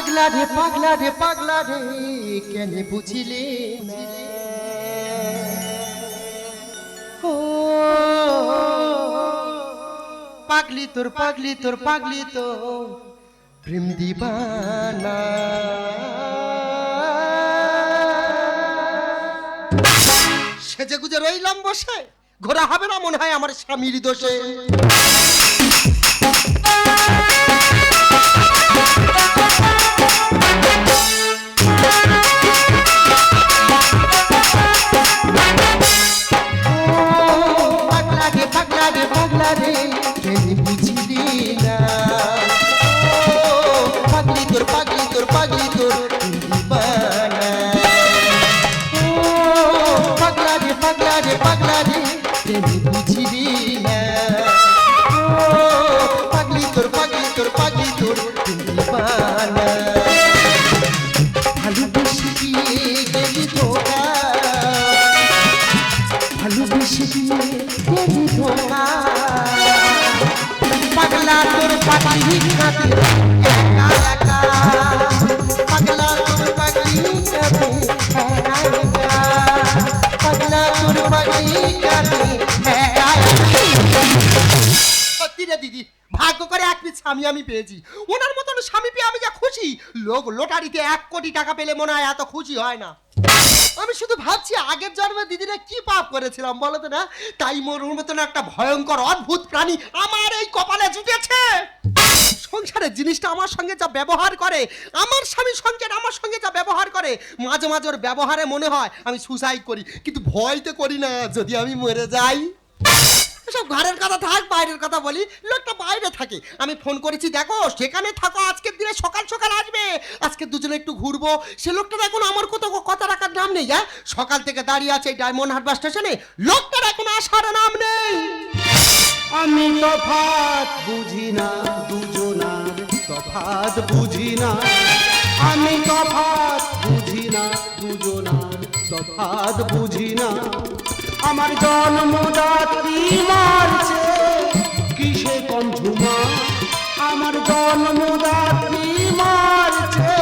পাগলা রে পাগলা রে পাগলা রে, কেন বুঝিলে পাগলি তোর পাগলি তোর, পাগলি তো প্রেম দিবানা। সেজে গুজে রইলাম বসে, ঘোরা হবে না মনে হয় আমার স্বামীর দোষে। রে পাগলা রে কাঁদে একা ভাগ্য করে এক পিস স্বামী আমি পেয়েছি। ওনার মতন স্বামী পেয়ে আমি যা খুশি। লোক লোটারিতে এক কোটি টাকা পেলে মনে হয় এত খুশি হয় না। আমি শুধু ভাবছি, আগের জন্মে দিদিরা কি পাপ করেছিলাম বলো তো না? তাই মোর মতন একটা ভয়ঙ্কর, অদ্ভুত প্রাণী আমার এই কপালে জুটেছে। সংসারের জিনিসটা আমার সঙ্গে যা ব্যবহার করে, আমার স্বামী সঙ্গে আমার সঙ্গে যা ব্যবহার করে, মাঝে মাঝে ওর ব্যবহারে মনে হয় আমি সুসাইড করি। কিন্তু ভয় তো করি না, যদি আমি মরে যাই। সব ঘরের কথা থাক, বাইরের কথা বলি, লোকটা বাইরে থাকে। আমি ফোন করেছি, দেখো, সেখানে থাকো, আজকের দিনে সকাল সকাল আসবে। আজকে দুজনে একটু ঘুরবো। সে লোকটার এখন আমার কোথাও কথা রাখার নাম নেই হ্যাঁ? সকাল থেকে দাঁড়িয়ে আছে ডায়মন্ড হারবার স্টেশনে লোকটার এখন আসার নাম নেই। আমি তফাত বুঝি না দুজনার তফাত বুঝি না। আমি তফাত বুঝি না দুজনার তফাত বুঝি না। আমার জন্মদাত্রী মারছে। কিসে কম ঝুমা আমার জন্মদাত্রী মারছে।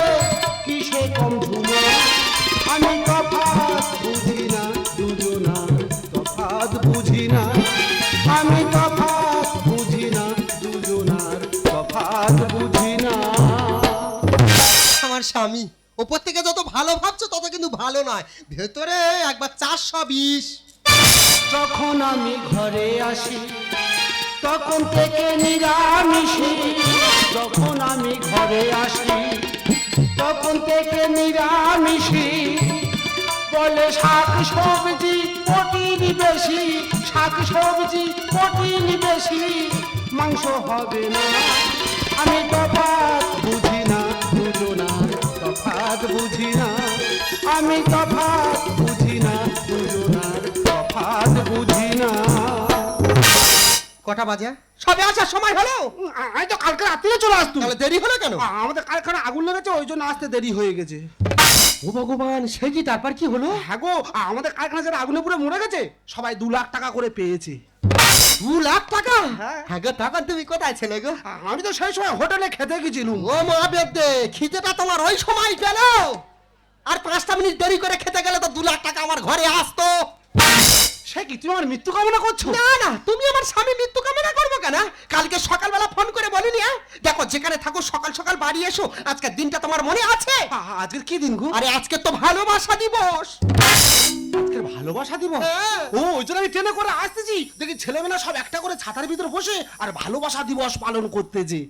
কিসে কম ঝুমা আমি তফাত বুঝি না দুজনার তফাত বুঝি না। আমি তফাৎ বুঝি না, দুজনার তফাৎ বুঝি না। আমার স্বামী, ওপর থেকে যত ভালো ভাবছ তত কিন্তু ভালো নয়। ভেতরে একবার চারশো বিশ। যখন আমি ঘরে আসি, তখন থেকে নিরামিষি। যখন আমি ঘরে আসি, তখন থেকে নিরামিষি। বলে শাক সবজি প্রোটিন বেশি, শাক সবজি প্রোটিন বেশি। মাংস হবে না, আমি তফাৎ বুঝি না দুজনার তফাৎ বুঝি না। আমি তফাৎ না। কটা বাজে? সবে আসার সময় হলো। আমি তো কালকে রাত্রে চলে আসতো তাহলে দেরি হলো কেন? আমাদের কারখানা আগুন লেগেছে ওই জন্য আসতে দেরি হয়ে গেছে। ও ভগবান সে কি তারপর কি হলো? হ্যাঁ গো আমাদের কারখানা যারা আগুনে পুরো মরে গেছে সবাই দু লাখ টাকা করে পেয়েছে। দু লাখ টাকা? হ্যাঁ। হ্যাঁ গো তখন তুমি কোথায় ছিলে গো? আমি তো সেই সময় হোটেলে খেতে গেছিলুম। ও মা বেদে খিদেটা তোমার ওই সময় গেল আর পাঁচটা মিনিট দেরি করে খেতে গেলে তো দু লাখ টাকা আমার ঘরে আসতো। সে কি তুমি আমার মৃত্যু কামনা করছ? না না তুমি আমার স্বামী মৃত্যু কামনা করব কেন? কালকে সকালবেলা ফোন করে বলিনি হ্যাঁ? দেখো যেখানে থাকো সকাল সকাল বাড়ি এসো। আজকের দিনটা তোমার মনে আছে? আজকের কি দিন গো? আরে আজকে তো ভালোবাসা দিবস। আজকের ভালোবাসা দিব হ্যাঁ। ও ওই জন্য আমি ট্রেনে করে আসতেছি। দেখি ছেলেমেয়েরা সব একটা করে ছাতার ভিতরে বসে আর ভালোবাসা দিবস পালন করতে যে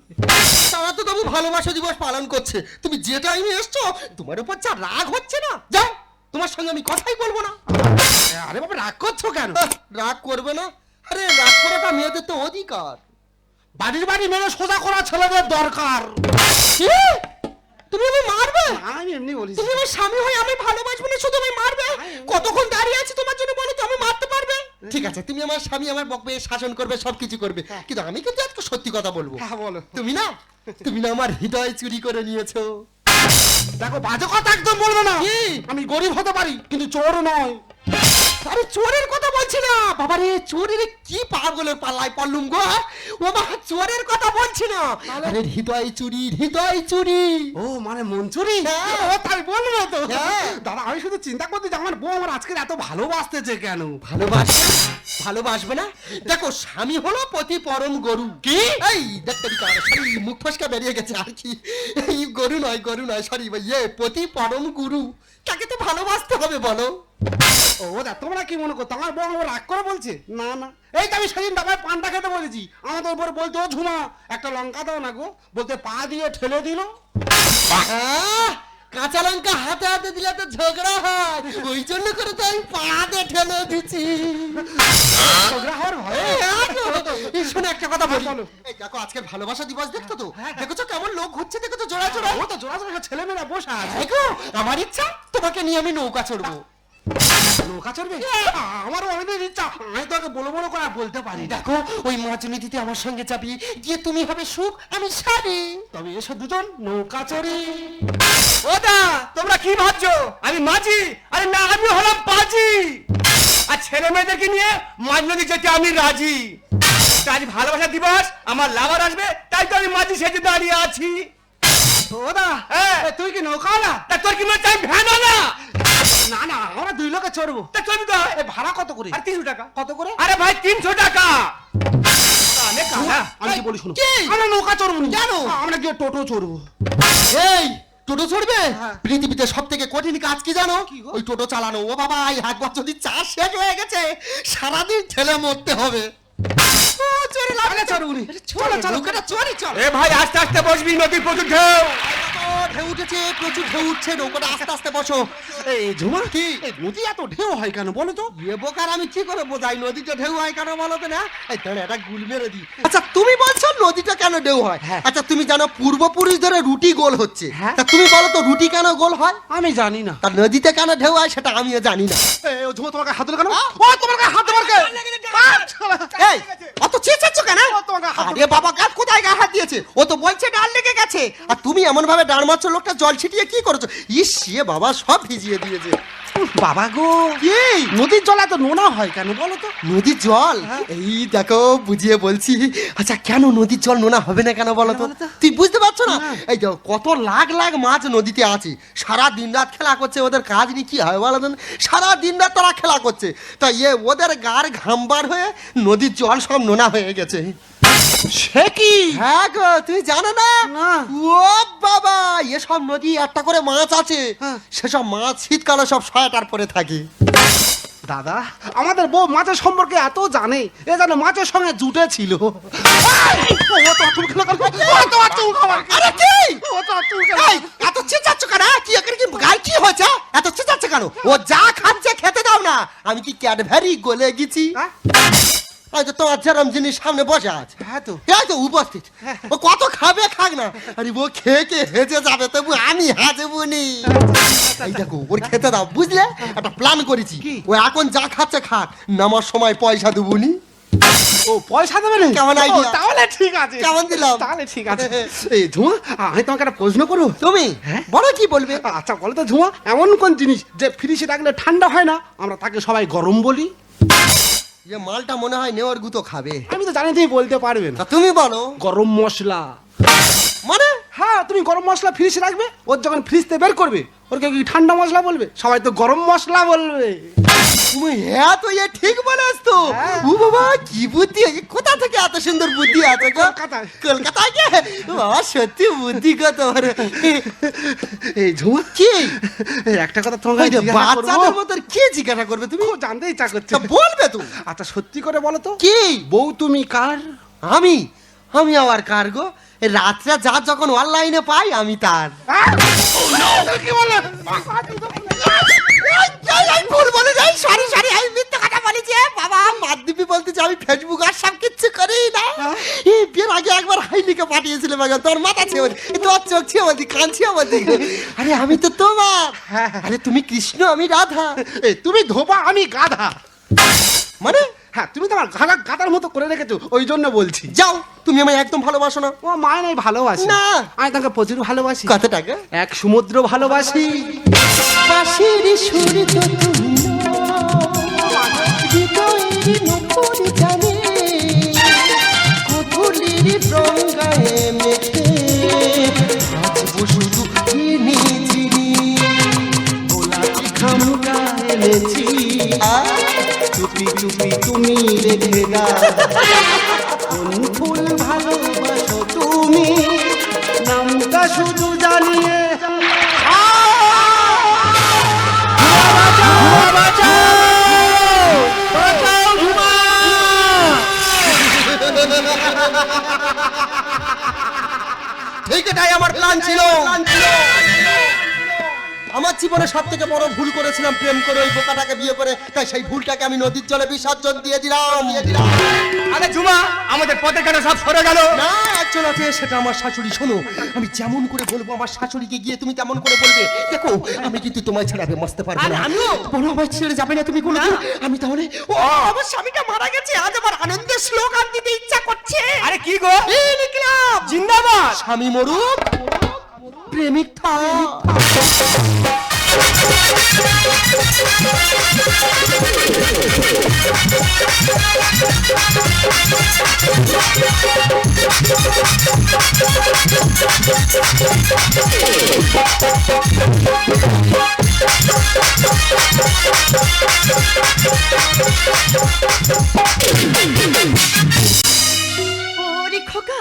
তারা তো তবু ভালোবাসা দিবস পালন করছে। তুমি যে টাইমে এসছো তোমার উপর যা রাগ হচ্ছে না। যাও। তোমার সঙ্গে আমি কথাই বলব না। আরে বাবা রাগ করছ কেন? রাগ করবে না। আরে রাগ করাটা মেয়েদের তো অধিকার। বাড়ির বাড়ি মেরে সোজা করা ছেলেদের দরকার। তুমি আমি মারবে? আমি এমনি বলি তুমি আমার স্বামী হয়ে আমি ভালোবাসবো না শুধু আমি মারবে কতক্ষণ দাঁড়িয়ে আছি তোমার জন্য বলো তো আমি মারতে পারবে? ঠিক আছে তুমি আমার স্বামী আমার বকবে শাসন করবে সবকিছু করবে। কিন্তু আমি কিন্তু আজকে সত্যি কথা বলব। হ্যাঁ বলো। তুমি না তুমি না আমার হৃদয় চুরি করে নিয়েছো। দেখো বাজে কথা একদম বলবে না? আমি গরিব হতে পারি কিন্তু চোর নয়। আরে চোরের কথা বলছি না। বাবা রে চোরের কি পাগলের পাল্লায় পড়লুম গো ও মা চোরের কথা বলছি না। আরে হৃদয় চুরি হৃদয় চুরি। ও মানে মঞ্চুরি হ্যাঁ। ও তাই বলবে তো। হ্যাঁ। দাদা আমি শুধু চিন্তা করতে যে আমার বউ আমার আজকে এত ভালোবাসতেছে কেন? ভালোবাসবে ভালোবাসবে না? দেখো স্বামী হলো পতি পরম গরু। কি? এই দেখতে সরি মুখ ফসকা বেরিয়ে গেছে আর কি। এই গরু নয় গরু নয় সরি ইয়ে পতি পরম গুরু। তাকে তো ভালোবাসতে হবে বলো। ও দা তোমরা কি মনে করতো আমার বউ আমার রাগ করে বলছে? না না। এই তো আমি সেদিন দাবায় পানটা খেতে বলেছি। আমাদের উপর বলতে "ও ঝুমা একটা লঙ্কা দাও না গো। বলতে পা দিয়ে ঠেলে দিল। আহ, কাঁচা লঙ্কা হাতে হাতে দিলে তো ঝগড়া হয়। ওই জন্য করে তো আমি পাতে ঠেলে দিচ্ছি ঝগড়া হওয়ার ভয়ে এই শোনো একটা কথা বলি। এই দেখো আজকে ভালোবাসা দিবস দেখছ তো? হ্যাঁ, হ্যাঁ। দেখেছ কেমন লোক ঘুরছে? দেখেছ জোড়া জোড়া ও তো জোড়া জোড়া ছেলে মেয়েরা বসে আছে। দেখো আমার ইচ্ছা তোমাকে নিয়ে আমি নৌকা চড়বো। নৌকা চড়বে? আমারও অনেকদিন ইচ্ছা। আমি তোকে বলো বলো করে বলতে পারি দেখো ওই মাছ আমার সঙ্গে যাবি গিয়ে তুমি হবে সুখ আমি শাড়ি তবে এসো দুজন নৌকা চড়ি। ওদা তোমরা কি ভাবছ? আমি মাঝি আরে না আমি হলাম বাজি আর ছেলে মেয়েদেরকে নিয়ে মাঝ নদী যেতে আমি রাজি। তা আজ ভালোবাসা দিবস আমার লাভার আসবে তাই তো আমি মাঝি সেজে দাঁড়িয়ে আছি। ওদা হ্যাঁ। এ, তুই কি নৌকাওয়ালা তা তোর কি মনে চাই ভ্যান না? না না আমরা দুই লোকে চড়বো। তা চলবি তো? এ ভাড়া কত করে? আর তিনশো টাকা। কত করে? আরে ভাই তিনশো টাকা। আমি কি বলি শুনো। আমরা নৌকা চড়বো না। কেন? আমরা গিয়ে টোটো চড়বো। এই টোটো চড়বে? হ্যাঁ। পৃথিবীতে সব থেকে কঠিন কাজ কি জানো? কি ওই টোটো চালানো। ও বাবা এই একবার যদি চা শেষ হয়ে গেছে। সারাদিন ঠেলে মরতে হবে। চোরে লাগলে লাভ আরে নেই। চড়বো নি। চলো চলো চড়ি চল। এ ভাই আস্তে আস্তে বসবি নদীর প্রচুর ঢেউ। ঢেউ উঠেছে প্রচুর ঢেউ উঠছে নৌকাটা আস্তে আস্তে বসো। এই ঝুমা কি? নদী এত ঢেউ হয় কেন বলো তো? এ বোকার আমি কি করে বোঝাই? নদীটা ঢেউ হয় কেন বলো তো না? এই একটা গুল মেরে দি আচ্ছা তুমি বলছো নদীটা কেন ঢেউ হয়? হ্যাঁ। আচ্ছা তুমি জানো পূর্বপুরুষ ধরে রুটি গোল হচ্ছে। হ্যাঁ। তা তুমি বলো তো রুটি কেন গোল হয়? আমি জানি না। তা নদীতে কেন ঢেউ হয় সেটা আমিও জানি না। এই ও ঝুমা তোমাকে হাত ধরে কেন? ও তোমার গায়ে হাত দেবার কে এই অত চেঁচাচ্ছ কেন? আরে বাবা গাছ কোথায় গায়ে হাত দিয়েছে? ও তো বলছে ডাল লেগে গেছে। আর তুমি এমন ভাবে ডাল মারছো লোকটা জল ছিটিয়ে কি করেছ? ইস সে বাবা সব ভিজিয়ে দিয়েছে। বাবা গো। এই নদীর জল এত নোনা হয় কেন বলো তো? নদীর জল? হ্যাঁ। এই দেখো বুঝিয়ে বলছি। আচ্ছা কেন নদীর জল নোনা হবে না কেন বলো তো? তুই বুঝতে পারছ না। এই দেখো কত লাখ লাখ মাছ নদীতে আছে। সারা দিন রাত খেলা করছে ওদের কাজ নি কি হয় বলো তো? সারা দিন রাত তারা খেলা করছে। তা ইয়ে ওদের গার ঘামবার হয়ে নদীর জল সব নোনা হয়ে গেছে। সে কি? হ্যাঁ গো তুই জানো না। ও বাবা এসব নদী একটা করে মাছ আছে। হ্যাঁ। সেসব মাছ শীতকালে সব সোয়েটার পরে থাকে। দাদা আমাদের বউ মাছের সম্পর্কে এত জানে এ জানে মাছের সঙ্গে জুটে ছিল। আরে কি? ও তো চুল এই, এত চেঁচাচ্ছ কেন? হ্যাঁ? কি গায়ে কি হয়েছে? হ্যাঁ? এত চেঁচাচ্ছ কেন? ও যা খাচ্ছে খেতে দাও না। আমি কি ক্যাডভ্যারি গলে গেছি? হ্যাঁ? এই তো তোমার যেরম জিনিস সামনে বসে আছে হ্যাঁ তো। এই তো উপস্থিত ও কত খাবে খাক না। আরে ও খেয়ে খেয়ে হেজে যাবে তবু আমি হাজবো নি এই দেখো ওর খেতে দাও বুঝলে? একটা প্ল্যান করেছি। ও এখন যা খাচ্ছে খাক নামার সময় পয়সা দেবো নি। ও পয়সা দেবে না? কেমন? ও, তাহলে ঠিক আছে। কেমন দিলাম? তাহলে ঠিক আছে। এই ঝুমা আমি তোমাকে একটা প্রশ্ন করব? তুমি? হ্যাঁ? বড় কি বলবে? আচ্ছা বলো তো ঝুমা এমন কোন জিনিস যে ফ্রিজে রাখলে ঠান্ডা হয় না? আমরা তাকে সবাই গরম বলি। যে মালটা মনে হয় নেওয়ার গুতো খাবে। আমি তো জানি তুমি বলতে পারবে তা না তুমি বলো। গরম মশলা। মানে? হ্যাঁ তুমি গরম মশলা ফ্রিজে রাখবে ওর যখন ফ্রিজতে বের করবে ওর কেউ কি ঠান্ডা মশলা বলবে? সবাই তো গরম মশলা বলবে। তুমি হ্যাঁ তো এ ঠিক বলেছ তো। হ্যাঁ। ও বাবা কি বুদ্ধি কোথা থেকে এত সুন্দর বুদ্ধি আছে গো? কলকাতায়। কে বাবা সত্যি বুদ্ধি তোমার এই ঝুমা। কি? একটা কথা তোমাকে বাচ্চাদের মতো কি জিজ্ঞাসা করবে তুমি? খুব জানতে ইচ্ছা করছে। বলবে তো। আচ্ছা সত্যি করে বলো তো। কি? বউ তুমি কার? আমি? আমি আবার কার গো রাত্রে যা যখন অনলাইনে পাই আমি তার। কি বলে? ভুল বলে যাই সরি সরি আমি মিথ্যে কথা বলেছি এ বাবা বলতেছি আমি ফেসবুক আর সব কিচ্ছু করি না। এই বিয়ের আগে একবার হাইলিকে পাঠিয়েছিলাম একবার তোর মাথা তোর চোখ বলছি বলছি আরে আমি তো তোমার। আরে তুমি কৃষ্ণ আমি রাধা। তুমি ধোপা আমি গাধা। মানে? হ্যাঁ তুমি তো আমার গাধা গাধার মতো করে রেখেছো ওই জন্য বলছি। যাও তুমি আমায় একদম ভালোবাসো না। ও মায় নাই ভালোবাসি। না। আমি তাকে প্রচুর ভালোবাসি। কত টাকা এক সমুদ্র ভালোবাসি। বাঁশির সুর নুপুর জানে কুধুলির রঙ্গায় মেখে নাচবো শুধু চিনি চিনি গোলাপি খামকা এনেছি। চুপি তুমি রেখে কোন ফুল ভালোবাসো তুমি? নামটা শুধু জানিয়ে। ঠিক এটাই আমার প্ল্যান ছিল। আমার জীবনে সব থেকে বড় ভুল করেছিলাম প্রেম করে ওই বোকাটাকে বিয়ে করে তাই সেই ভুলটাকে আমি নদীর জলে বিসর্জন দিয়ে দিলাম। আরে ঝুমা আমাদের পথে কেন সব সরে গেল। না একজন আছে সেটা আমার শাশুড়ি শোনো আমি যেমন করে বলব আমার শাশুড়িকে গিয়ে তুমি তেমন করে বলবে। দেখো আমি কিন্তু তোমায় ছাড়া পারব না। আমিও। বলো আমায় ছেড়ে যাবে না তুমি কোনো আমি তাহলে ও আমার স্বামীটা মারা গেছে আজ আমার আনন্দের স্লোগান দিতে ইচ্ছা করছে। আরে কি গো? জিন্দাবাদ। স্বামী মরুক। প্রেমিক ওরে খোকা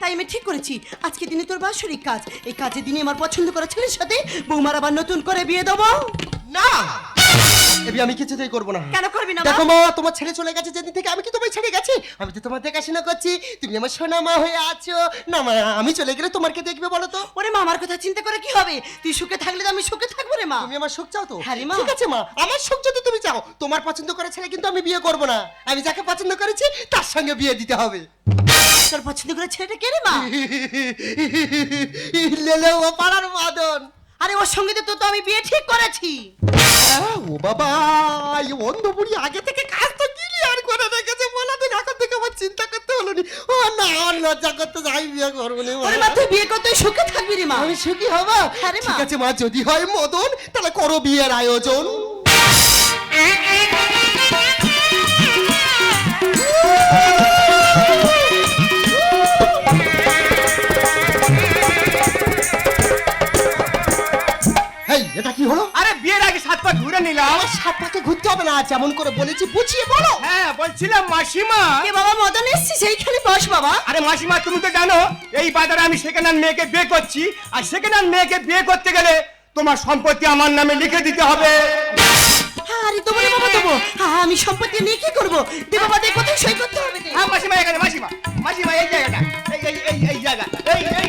তাই আমি ঠিক করেছি। আজকে দিনে তোর বাসরিক কাজ। এই কাজের দিনে আমার পছন্দ করা ছেলের সাথে বৌমার আবার নতুন করে বিয়ে দেবো। না! এবি আমি কিছুতেই করব না। কেন করবি না দেখো মা? তোমার ছেলে চলে গেছে যেদিন থেকে আমি কি তোমায় ছেড়ে গেছি? আমি তো তোমার দেখাশোনা করছি। তুমি আমার সোনা মা হয়ে আছো। না মা আমি চলে গেলে তোমার কে দেখবে বলো তো? ওরে মা আমার কথা চিন্তা করে কি হবে? তুই সুখে থাকলে তো আমি সুখে থাকব রে মা। তুমি আমার সুখ চাও তো? হ্যাঁ রে মা। ঠিক আছে মা আমার সুখ যদি তুমি চাও তোমার পছন্দ করে ছেলে কিন্তু আমি বিয়ে করব না। আমি যাকে পছন্দ করেছি তার সঙ্গে বিয়ে দিতে হবে। তোর পছন্দ করে ছেলেটা কে রে মা? লেলে ও পাড়ার মাদন। আরে ওর সঙ্গে তো তো আমি বিয়ে ঠিক করেছি ও বাবা এই অন্ধ বুড়ি আগে থেকে কাজ তো ক্লিয়ার করে রেখেছে বলা দিন এখন থেকে আমার চিন্তা করতে হলো নি ও না আর লজ্জা করতে যাই বিয়ে করব না ওরে মা তুই বিয়ে করতে সুখে থাকবি রে মা আমি সুখী হব আরে মা। ঠিক আছে মা যদি হয় মদন তাহলে করো বিয়ের আয়োজন এই কি হলো? আরে বিয়ের আগে সাত পা ঘুরে নিলাম। আমার সাত পাকে ঘুরতে হবে না যেমন করে বলেছি বুঝিয়ে বলো। হ্যাঁ বলছিলাম মাসিমা। এ বাবা মদন এসছি সেইখানে বস বাবা। আরে মাসিমা তুমি তো জানো এই বাজারে আমি সেকেন্ড হ্যান্ড মেয়েকে বিয়ে করছি। আর সেকেন্ড হ্যান্ড মেয়েকে বিয়ে করতে গেলে তোমার সম্পত্তি আমার নামে লিখে দিতে হবে। আরে তোমার বাবা দেবো আমি সম্পত্তি নিয়ে কি করব? দে বাবা দে কোথায় সই করতে হবে দে। হ্যাঁ মাসিমা এখানে মাসিমা। মাসিমা এই জায়গাটা এই এই এই এই জায়গা এই এই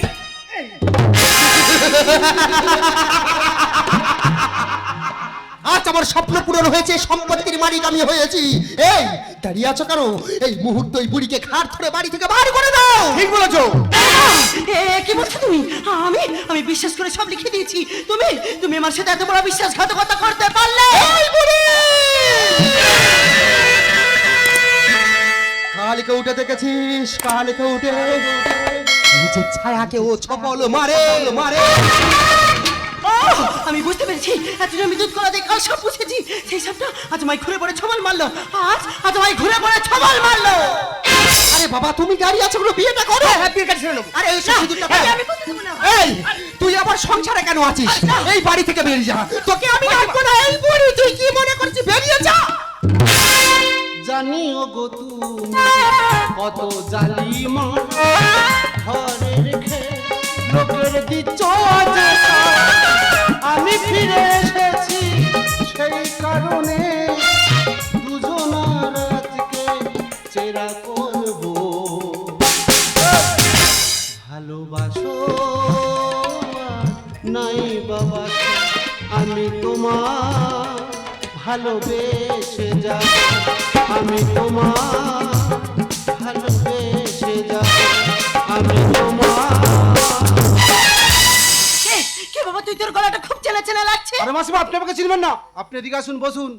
এই। আজ আমার স্বপ্ন পূরণ হয়েছে সম্পত্তির মালিক আমি হয়েছি। এই দাঁড়িয়ে আছো কেন? এই মুহূর্তে ওই বুড়িকে ঘাট ধরে বাড়ি থেকে বার করে দাও। ঠিক বলেছ। কি বলছো তুমি? আমি আমি বিশ্বাস করে সব লিখে দিয়েছি। তুমি তুমি আমার সাথে এত বড় বিশ্বাসঘাতকতা করতে পারলে? এই বুড়ি! কালকে উঠে দেখেছিস? কালকে উঠে নিজের ছায়াকে ও ছপল মারে মারে। আমি বুঝতে পেরেছি। এতদিন আমি দুধ কলা দিয়ে কাল সব বুঝেছি। সেই সবটা আজ আমায় ঘুরে পড়ে ছবল মারলো। আজ আজ আমায় ঘুরে পড়ে ছবল মারলো। আরে বাবা তুমি দাঁড়িয়ে আছো কোনো বিয়েটা করো। হ্যাঁ বিয়ে কাছে নেব। আরে এই সিঁদুরটা এই আমি করতে দেবো না। এই তুই আবার সংসারে কেন আছিস। এই বাড়ি থেকে বেরিয়ে যা। তোকে আমি রাখব না এই বুড়ি। তুই কি মনে করছিস? বেরিয়ে যা। জানিও গো তুমি কত জালিমা ঘরে রেখে লোকের দিচ্ছ যে আমি ফিরে এসেছি সেই কারণে নাই বাবা, আমি তোমার ভালোবেসে যাব। আমি তোমার আরে মাসিমা আপনি আমাকে চিনবেন না। আপনি এদিকে আসুন বসুন।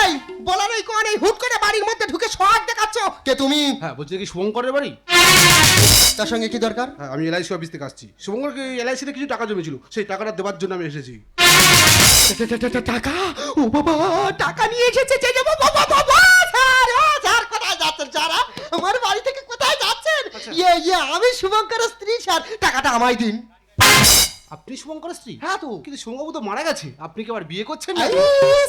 এই বলার এই কোন এই হুট করে বাড়ির মধ্যে ঢুকে সব দেখাচ্ছ। কে তুমি? হ্যাঁ বলছি কি শুভঙ্করের বাড়ি? তার সঙ্গে কি দরকার? হ্যাঁ আমি এলআইসি অফিস থেকে আসছি। শুভঙ্করকে এলআইসিতে কিছু টাকা জমেছিল সেই টাকাটা দেওয়ার জন্য আমি এসেছি। টাকা? ও বাবা টাকা নিয়ে এসেছে যে যাব? বাবা বাবা স্যার ও স্যার কোথায় যাচ্ছেন স্যার আ? আমার বাড়ি থেকে কোথায় যাচ্ছেন? ইয়ে ইয়ে আমি শুভঙ্করের স্ত্রী স্যার টাকাটা আমায় দিন। আপনি শুভঙ্করের স্ত্রী? হ্যাঁ তো। কিন্তু শুভঙ্কর তো মারা গেছে। আপনি কি আবার বিয়ে করছেন না?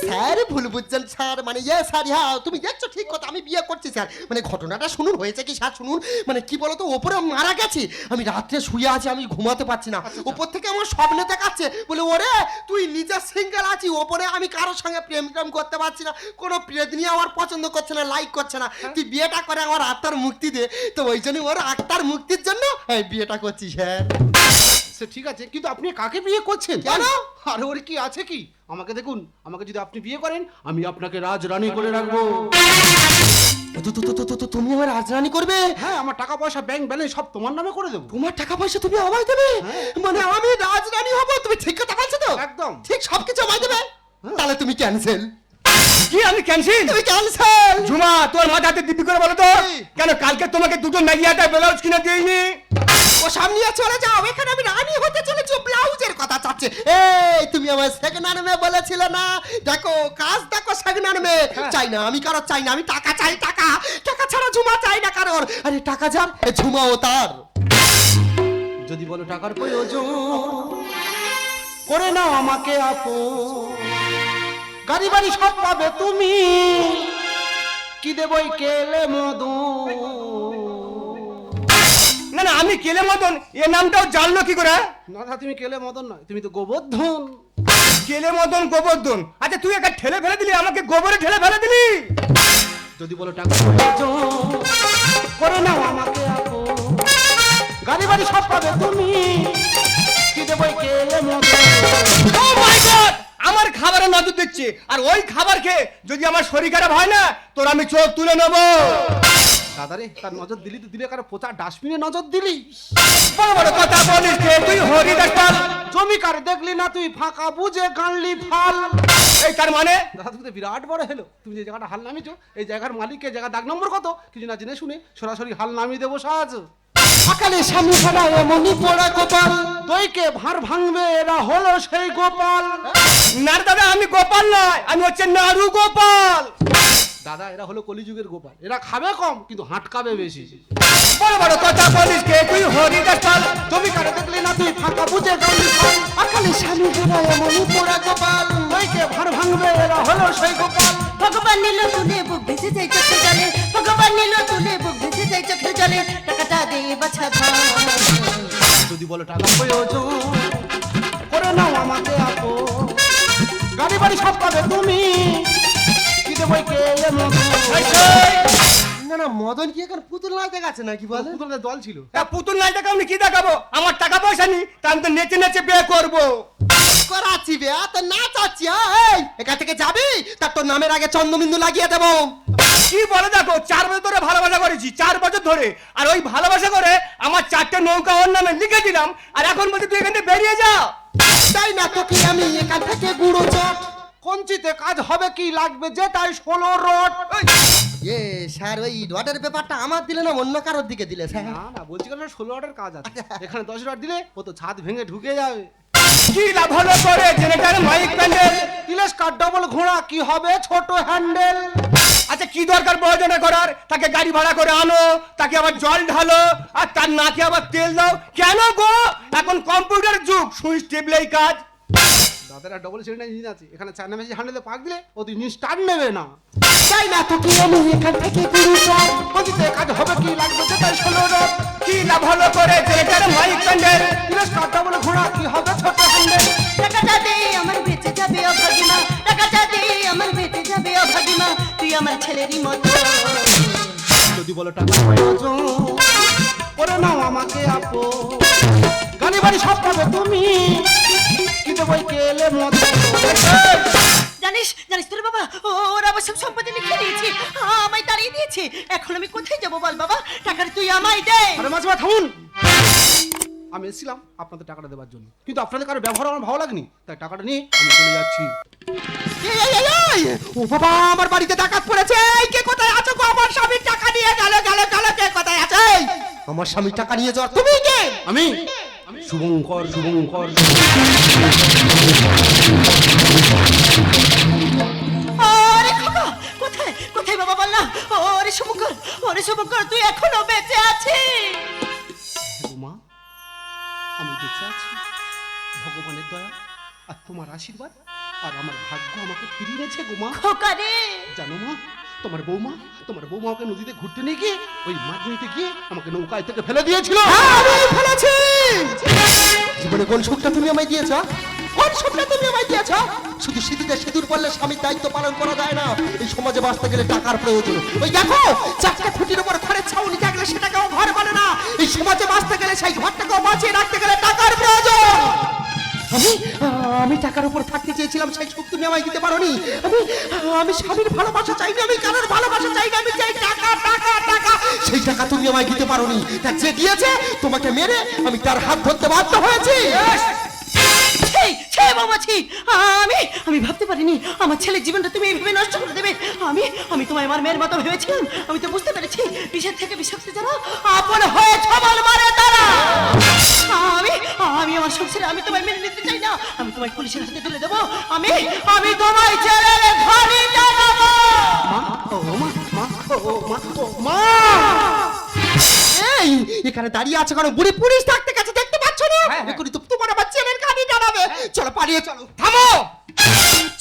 স্যার ভুল বুঝছেন স্যার। মানে ইয়ে স্যার হ্যাঁ তুমি দেখছ ঠিক কথা আমি বিয়ে করছি স্যার। মানে ঘটনাটা শুনুন হয়েছে কি স্যার শুনুন। মানে কি বলতো ওপরে মারা গেছে। আমি রাত্রে শুয়ে আছি আমি ঘুমাতে পারছি না। ওপর থেকে আমার স্বপ্নে দেখাচ্ছে। বলে ওরে তুই নিজে সিঙ্গেল আছি ওপরে আমি কারোর সঙ্গে প্রেম প্রেম করতে পারছি না। কোনো প্রেত নিয়ে আমার পছন্দ করছে না লাইক করছে না। তুই বিয়েটা করে আমার আত্মার মুক্তি দে। তো ওই জন্য ওর আত্মার মুক্তির জন্য বিয়েটা করছি স্যার। সে ঠিক আছে কিন্তু আপনি কাকে বিয়ে করছেন? কেন? আরে ওর কি আছে কি? আমাকে দেখুন আমাকে যদি আপনি বিয়ে করেন আমি আপনাকে রাজরানী করে রাখব। তো- তো- তো- তো- তো- তো- তুমি আমার রাজরানি করবে? হ্যাঁ আমার টাকা পয়সা ব্যাংক ব্যালেন্স সব তোমার নামে করে দেবো। তোমার টাকা পয়সা তুমি আমায় দেবে? মানে আমি রাজরানী হব? তুমি ঠিক কথা বলছো তো? একদম। ঠিক সবকিছু আমায় দেবে? তাহলে তুমি ক্যান্সেল কি আমি ক্যান্সেল? তুমি ক্যান্সেল। ঝুমা তোর মাথাতে দিব্যি করে বলো তো। কেন কালকে তোমাকে দুটো নাগিয়াটা ব্লাউজ কিনে দিইনি? ও সামনে চলে যাও এখানে আমি রানী হতে চলেছি ব্লাউজের কথা চাচ্ছে। এই তুমি আমার সেকেন্ড আনমে বলেছিলে না? দেখো কাজ দেখো সেকেন্ড আনমে চাই না আমি কারও চাই না আমি টাকা চাই টাকা। টাকা ছাড়া ঝুমা চাই না কারোর। আরে টাকা যার ঝুমাও তার। যদি বলো টাকার প্রয়োজন করে নাও আমাকে আপন। গাড়ি বাড়ি সব পাবে তুমি। কি দেবই কেলে মদন না না আমি কেলে মতন এ নামটাও জানলো কি করে? না না, তুমি কেলে মদন নয় তুমি তো গোবর্ধন। কেলে মতন গোবর্ধন? আচ্ছা তুই একা ঠেলে ফেলে দিলি আমাকে গোবরে ঠেলে ফেলে দিলি? যদি বলো টাকা করে নাও আমাকে গাড়ি বাড়ি সব পাবে তুমি। কি দেবই কেলে মদন? ও মাই গড আমার খাবারে নজর দিচ্ছে। আর ওই খাবার খেয়ে যদি আমার শরীর খারাপ হয় না তোর আমি চোখ তুলে নেব। দাদারে তার নজর দিলি তো দিলে কারও পোচা ডাস্টবিনে নজর দিলি? বড় বড় কথা বলিস তুই হরিদাস পাল। দেখলি না তুই ফাঁকা বুঝে গানলি ফাল। এই তার মানে? দাদা তুমি তো বিরাট বড় হেলো। তুমি যে জায়গাটা হাল নামিয়েছো এই জায়গার মালিককে জায়গা দাগ নম্বর কত? কিছু না জেনে শুনে সরাসরি হাল নামিয়ে দেবো সাজ। সকালে স্বামী ছাড়া এমনই পড়া গোপাল। দইকে ভার ভাঙবে, এরা হলো সেই গোপাল। না দাদা, আমি গোপাল নয়, আমি হচ্ছে নারু গোপাল। দাদা এরা হলো কলিযুগের গোপাল। এরা খাবে কম কিন্তু হাঁটকাবে বেশি। বড় বড় কথা বলিস কে তুই হরিদাস কারে দেখলি না তুই ফাঁকা বুঝে গানলি ফাল সকালে স্বামী এমনই পড়া কপাল দইকে ভার ভাঙবে এরা হলো সেই গোপাল। ভগবান নিল তুলে বুক ভেসে যাই চোখে জলে। ভগবান নিল তুলে বুক ভেসে যাই চোখে জলে। টাকাটা দে বাছা যদি বলো টাকা প্রয়োজন করে নাও আমাকে আপো গাড়ি বাড়ি সব পাবে তুমি। কি দেবই না না মদন কি এখন পুতুল নাচতে গেছে নাকি বলে? পুতুলের দল ছিল। পুতুল নাই দেখাও আমি কি দেখাবো? আমার টাকা পয়সা নি তা আমি তো নেচে নেচে বিয়ে করব। করাচ্ছি বে তো নাচাচ্ছি এই এখান থেকে যাবি? তার তোর নামের আগে চন্দ্রবিন্দু লাগিয়ে দেবো। কি বলে দেখো চার বছর ধরে ভালোবাসা করেছি চার বছর ধরে। আর ওই ভালোবাসা করে আমার চারটে নৌকা ওর নামে লিখে দিলাম আর এখন বলছি তুই এখান থেকে বেরিয়ে যা। তাই না তোকে আমি এখান থেকে গুঁড়ো চট? কঞ্চিতে কাজ হবে কি লাগবে যে তাই ষোলো রড এ স্যার ওই রডের ব্যাপারটা আমার দিলে না অন্য কারোর দিকে দিলে স্যার? না না বলছি কেন ষোলো রডের কাজ আছে। এখানে দশ রড দিলে ও তো ছাদ ভেঙে ঢুকে যাবে। কি লাভ হলো করে জেনেটার মাইক প্যান্ডেল তিলেশ কার ডবল ঘোড়া কি হবে ছোট হ্যান্ডেল আচ্ছা কি দরকার প্রয়োজনে করার? তাকে গাড়ি ভাড়া করে আনো তাকে আবার জল ঢালো আর তার নাকে আবার তেল দাও। কেন গো? এখন কম্পিউটার যুগ সুইচ টিপলেই কাজ। দাদারা ডবল সিলিন্ডার ইঞ্জিন আছে। এখানে চায়না মেশিন হ্যান্ডেলে পাক দিলে ও তো ইঞ্জিন স্টার্ট নেবে না। তাই না তোকে আমি এখান থেকে গুঁড়ো চট কঞ্চিতে কাজ হবে কি লাগবে যে তাই ষোলো রড কি লাভ হলো করে জেনেটার মাইক প্যান্ডেল তিলেশ কার ডবল ঘোড়া কি হবে ছোট হ্যান্ডেল টাকাটা দে আমার বেঁচে যাবে অভাগিমা টাকাটা দে আমার বেঁচে যাবে অভাগিমা তুই আমার ছেলেরই মতো। যদি বলো টাকা করে নাও আমাকে আপো গাড়ি বাড়ি সব পাবে তুমি। কি দেবই কেলে মতো জানিস জানিস তোর বাবা ওরা আমার সব সম্পত্তি লিখে দিয়েছে আমায় তাড়িয়ে দিয়েছে। এখন আমি কোথায় যাব বল বাবা? টাকাটা তুই আমায় দে। আরে মাঝে থামুন। আমি এসেছিলাম আপনাদের টাকাটা দেওয়ার জন্য কিন্তু আপনাদের কারও ব্যবহার আমার ভালো লাগেনি তাই টাকাটা নিয়ে আমি চলে যাচ্ছি! ও বাবা আমার বাড়িতে ডাকাত পড়েছে। এই, কে কোথায় আছো গো? আমার স্বামীর টাকা নিয়ে গেল গেল গেল কে কোথায় আছে? আমার স্বামীর টাকা নিয়ে যাওয়ার তুমি কে? আমি? শুভঙ্কর শুভঙ্কর। কোথায়? কোথায় বাবা বল ওরে শুভঙ্কর ওরে শুভঙ্কর তুই এখনও বেঁচে আছিস? হ্যাঁ মা আমি বেঁচে আছি। ভগবানের দয়া আর তোমার আশীর্বাদ আর আমার ভাগ্য আমাকে ফিরিয়ে এনেছে জানো মা তোমার বৌমা তোমার বৌমা আমাকে নদীতে ঘুরতে নিয়ে গিয়ে ওই মাছ নদীতে গিয়ে আমাকে নৌকায় থেকে ফেলে দিয়েছিল। হ্যাঁ, ফেলেছি। জীবনে কোন সুখটা তুমি আমায় দিয়েছ কোন সুখটা তুমি আমায় দিয়েছ? শুধু সিঁথিতে সিঁদুর পড়লে স্বামীর দায়িত্ব পালন করা যায় না। এই সমাজে বাঁচতে গেলে টাকার প্রয়োজন। ওই দেখো, চারটা খুঁটির উপর ঘরের ছাউনি থাকলে সেটাকেও ঘর বলে না। এই সমাজে বাঁচতে গেলে সেই ঘরটাকেও বাঁচিয়ে রাখতে গেলে টাকার প্রয়োজন। আমি আমি টাকার উপর থাকতে চেয়েছিলাম, সেই সুখ তুমি আমায় দিতে পারো আমি আমি স্বামীর ভালোবাসা চাই না আমি কারোর ভালোবাসা চাই না আমি চাই টাকা টাকা টাকা। সেই টাকা তুমি আমায় দিতে পারো নি তা যে দিয়েছে, তোমাকে মেরে আমি তার হাত ধরতে বাধ্য হয়েছি। ছি ছি বাবা আমি আমি ভাবতে পারিনি আমার ছেলের জীবনটা তুমি এইভাবে নষ্ট করে দেবে। আমি আমি তোমায় আমার মেয়ের মতো ভেবেছিলাম আমি তো বুঝতে পেরেছি বিষের থেকে বিষাক্ত যারা আপন হয়ে ছবল মারে তারা। আমি আমি আমার সংসারে আমি তোমায় মেনে নিতে চাই না আমি তোমায় পুলিশের হাতে তুলে দেবো। আমি আমি তোমায় জেলের ঘরে জানাব মা ও মা মা ও মা ও মা। এই এখানে দাঁড়িয়ে আছে কারণ বুড়ি পুলিশ থাকতে গেছে দেখতে পাচ্ছ না হ্যাঁ, হ্যাঁ। এখনই তো তোমার আবার ছেলের গাড়ি জানাবে পালিয়ে চলো। থামো!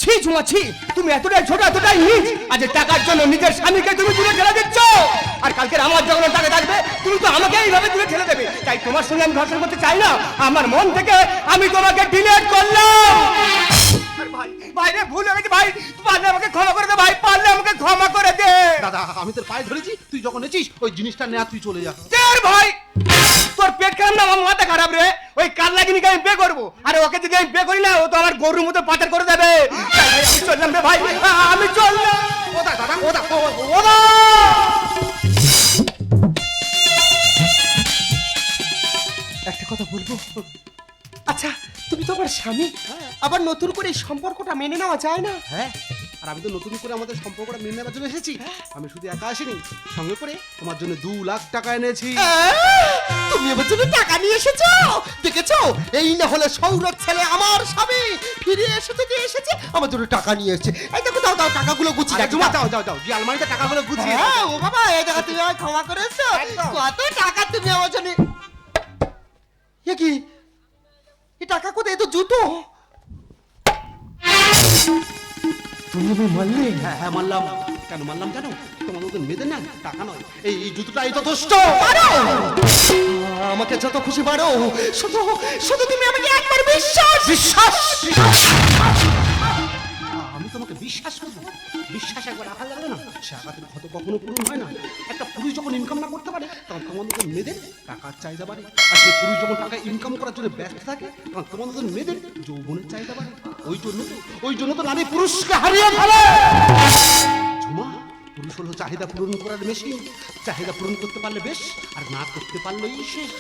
ছি ঝুমা ছি তুমি এতটাই ছোট এতটাই নিচ আজ টাকার জন্য নিজের স্বামীকে তুমি দূরে ঠেলে দিচ্ছ। আর কালকের আমার যখন টাকা থাকবে তুমি তো আমাকে এইভাবে দূরে ঠেলে দেবে। তাই তোমার সঙ্গে আমি ঘর্ষণ করতে চাই না আমার মন থেকে আমি তোমাকে ডিলেট করলাম। আর ভাই ভাই রে ভুল হয়ে গেছে ভাই। পারলে আমাকে ক্ষমা করে দে ভাই পারলে আমাকে ক্ষমা করে দে। দাদা আমি তোর পায়ে ধরেছি তুই যখন এসিস ওই জিনিসটা নেয়া তুই চলে যা। তের ভাই? তোর পেট খারাপ না, আমার মাথা খারাপ রে। ওই কাল্লাগিনিকে আমি বে করব। আরে ওকে যদি আমি বে করি না, ও তো আমার গরুর মতো পাচার করে দেবে। চললাম রে ভাই, আমি চললাম। ওদা দাদা ওদা একটা কথা বলব? আচ্ছা তুমি তো আমার স্বামী। আবার নতুন করে এই সম্পর্কটা মেনে নেওয়া যায় না? হ্যাঁ। আর আমি তো নতুন করে আমাদের সম্পর্কটা মেনে নেওয়ার জন্য এসেছি। আমি শুধু একা আসিনি সঙ্গে করে তোমার জন্য দু লাখ টাকা এনেছি। তুমি আমার জন্য টাকা নিয়ে এসেছ? দেখেছ? এই না হলে সৌরভ ছেলে আমার স্বামী ফিরে এসেছে যে এসেছে আমার জন্য টাকা নিয়ে এসেছে। এই দেখো দাও দাও টাকাগুলো গুছিয়ে রাখি দাও। দাও যাও যাও যে আলমারিতে টাকাগুলো গুছিয়ে হ্যাঁ ও বাবা এই দেখো তুমি আমায় ক্ষমা করেছ কত টাকা তুমি আমার জন্য এ কি? এ টাকা কোথায়? এ তো জুতো। তুমি আমি মারলে হ্যাঁ হ্যাঁ কেন মানলাম জানো তোমার মেয়েদের না টাকা নয়। এই এই জুতোটাই যথেষ্ট। আমাকে যত খুশি বাড়ো শুধু শুধু তুমি আমাকে একবার বিশ্বাস! বিশ্বাস! বিশ্বাস করব? বিশ্বাস একবার রাখা যাবে না? সে আঘাতের ক্ষত কখনো পূরণ হয় না। একটা পুরুষ যখন ইনকাম না করতে পারে, তখন মতন মেয়েদের টাকার চাহিদা বাড়ে। আর সেই পুরুষ যখন টাকা ইনকাম করার জন্য ব্যস্ত থাকে, তখন মতন মেয়েদের যৌবনের চাহিদা বাড়ে। ওই জন্য ওই জন্য তো নারী পুরুষকে হারিয়ে ফেলে! ঝুমা পুরুষ হলো চাহিদা পূরণ করার মেশিন চাহিদা পূরণ করতে পারলে বেশ, আর না করতে পারলেই শেষ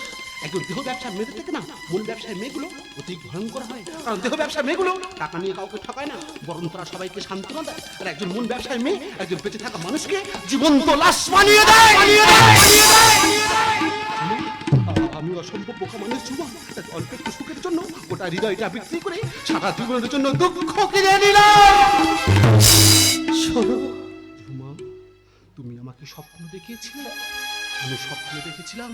একজন দেহ ব্যবসার মেয়েদের থেকে না, মূল ব্যবসায় মেয়েগুলো অতি ভয়ঙ্কর হয়। কারণ দেহ ব্যবসার মেয়েগুলো টাকা নিয়ে কাউকে ঠকায় না, বরং তারা সবাইকে সান্ত্বনা দেয়। আর একজন মূল ব্যবসায় মেয়ে, একজন বেঁচে থাকা মানুষকে জীবন্ত লাশ বানিয়ে দেয়। আমি অসম্ভব বোকা মানুষ অল্প একটু সুখের জন্য গোটা হৃদয়টা বিক্রি করে সারা জীবনের জন্য দুঃখ কিনে নিলাম। শোনো তুমি আমাকে স্বপ্ন দেখিয়েছিলে। আমি স্বপ্ন দেখেছিলাম।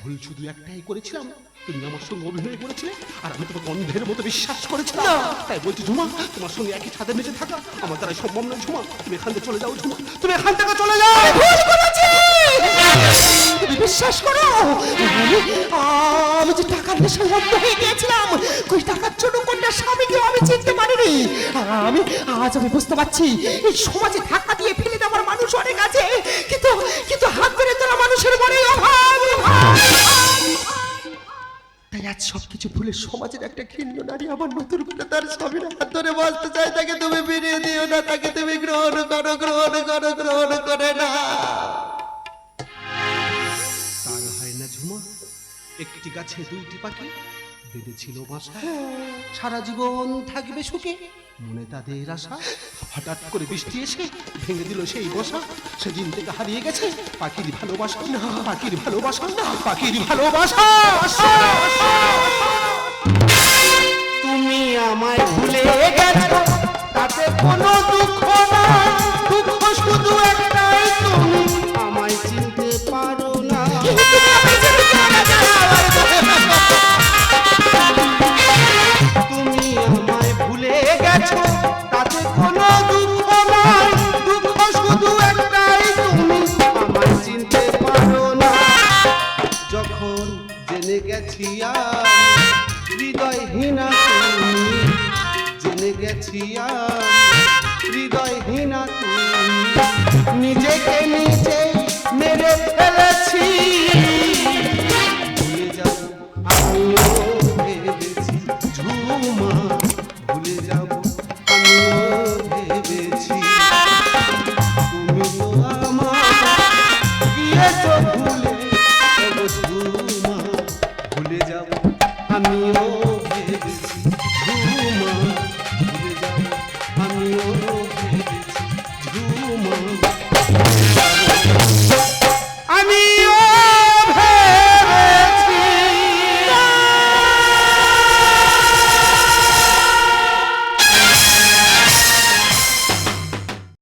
ভুল শুধু একটাই করেছিলাম। তুমি আমার সঙ্গে অভিনয় করেছিলে আর আমি তোমাকে অন্ধের মতো বিশ্বাস করেছিলাম। তাই বলছি ঝুমা তোমার সঙ্গে একই ছাদে মেঝে থাকা। আমার দ্বারা সম্ভব নয় ঝুমা তুমি এখান থেকে চলে যাও ঝুমা তুমি এখান থেকে চলে যাও। তুমি বিশ্বাস করো? আমি যে টাকার নেশায় অন্ধ হয়ে গিয়েছিলাম, কই টাকার জন্য কোনটা স্বামীকেও আমি চিনতে পারিনি। আমি, আজ আমি বুঝতে পারছি, এই সমাজে ধাক্কা দিয়ে ফেলে দেওয়ার মানুষ অনেক আছে, কিন্তু কিন্তু হাত ধরে তোলা মানুষের মনে অভাব। তাই আজ সবকিছু ভুলে সমাজের একটা ঘৃণ্য নারী আবার নতুন করে তার স্বামীর হাত ধরে বাঁচতে চায়, তাকে তুমি ফিরিয়ে দিও না, তাকে তুমি গ্রহণ করো গ্রহণ করো, গ্রহণ করে না। একটি গাছে দুইটি পাখি বেঁধেছিল বাসা। সারা জীবন থাকবে সুখে, মনে তাদের আশা। হঠাৎ করে বৃষ্টি এসে ভেঙে দিল সেই বসা। সেদিন থেকে হারিয়ে গেছে পাখির ভালোবাসা। না পাখির ভালোবাসা না পাখির ভালোবাসা। তুমি আমায় ভুলে গেছো, তাতে কোনো দুঃখ নাই। গেছি হৃদয়হীনা তুমি নিজেকে নিজে মেরে ফেলেছি।